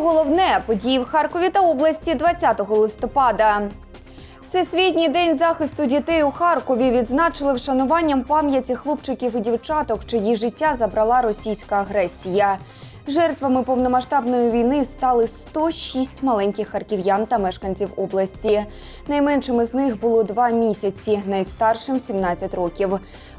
Головне події в Харкові та області 20 листопада. Всесвітній день захисту дітей у Харкові відзначили вшануванням пам'яті хлопчиків і дівчаток, чиї життя забрала російська агресія. Жертвами повномасштабної війни стали 106 маленьких харків'ян та мешканців області. Найменшими з них було два місяці, найстаршим 17 років.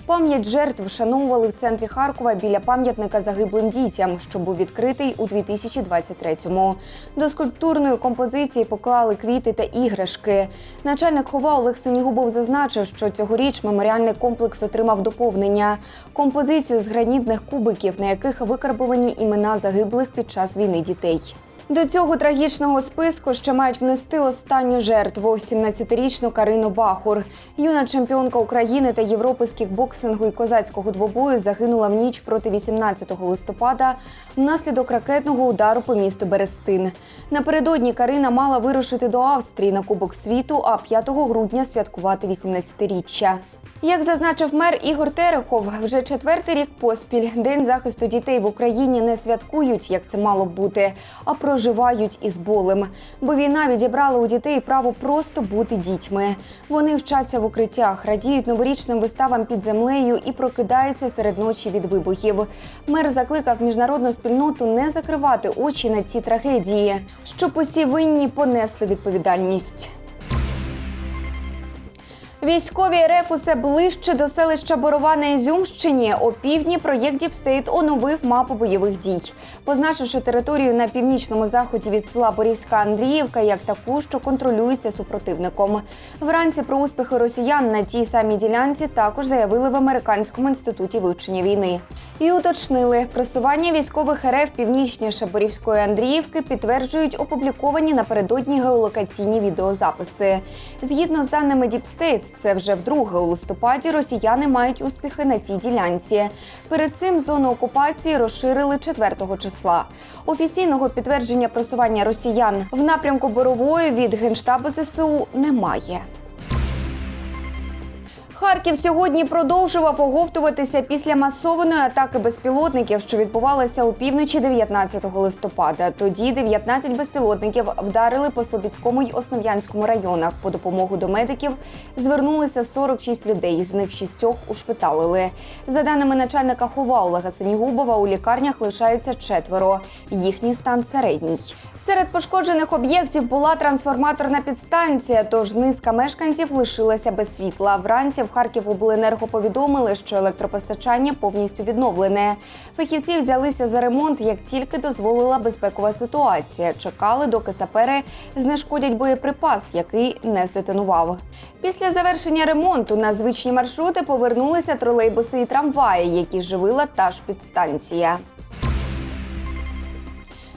Пам'ять жертв вшановували в центрі Харкова біля пам'ятника загиблим дітям, що був відкритий у 2023-му. До скульптурної композиції поклали квіти та іграшки. Начальник хова Олег Синігубов зазначив, що цьогоріч меморіальний комплекс отримав доповнення композицію з гранітних кубиків, на яких викарбовані імена загиблих під час війни дітей. До цього трагічного списку ще мають внести останню жертву 17-річну Карину Бахур. Юна чемпіонка України та Європи з кікбоксингу і козацького двобою загинула в ніч проти 18 листопада внаслідок ракетного удару по місту Берестин. Напередодні Карина мала вирушити до Австрії на Кубок світу, а 5 грудня святкувати 18-річчя. Як зазначив мер Ігор Терехов, вже четвертий рік поспіль День захисту дітей в Україні не святкують, як це мало б бути, а проживають із болем. Бо війна відібрала у дітей право просто бути дітьми. Вони вчаться в укриттях, радіють новорічним виставам під землею і прокидаються серед ночі від вибухів. Мер закликав міжнародну спільноту не закривати очі на ці трагедії, щоб усі винні понесли відповідальність. Військові РФ усе ближче до селища Борова на Ізюмщині. О півдні проєкт Діпстейт оновив мапу бойових дій, позначивши територію на північному заході від села Борівська Андріївка як таку, що контролюється супротивником. Вранці про успіхи росіян на тій самій ділянці також заявили в американському інституті вивчення війни. І уточнили, просування військових РФ північніше Борівської Андріївки підтверджують опубліковані напередодні геолокаційні відеозаписи. Згідно з даними Діпстейт, це вже вдруге у листопаді росіяни мають успіхи на цій ділянці. Перед цим зону окупації розширили 4 числа. Офіційного підтвердження просування росіян в напрямку Борової від генштабу ЗСУ немає. Харків сьогодні продовжував оговтуватися після масованої атаки безпілотників, що відбувалася у півночі 19 листопада. Тоді 19 безпілотників вдарили по Слобідському й Основ'янському районах. По допомогу до медиків звернулися 46 людей. З них шістьох ушпиталили. За даними начальника хова Олега Синігубова, у лікарнях лишаються четверо. Їхній стан середній. Серед пошкоджених об'єктів була трансформаторна підстанція, тож низка мешканців лишилася без світла. Вранці в Харківобленерго повідомили, що електропостачання повністю відновлене. Фахівці взялися за ремонт, як тільки дозволила безпекова ситуація. Чекали, доки сапери знешкодять боєприпас, який не здетонував. Після завершення ремонту на звичні маршрути повернулися тролейбуси і трамваї, які живила та ж підстанція.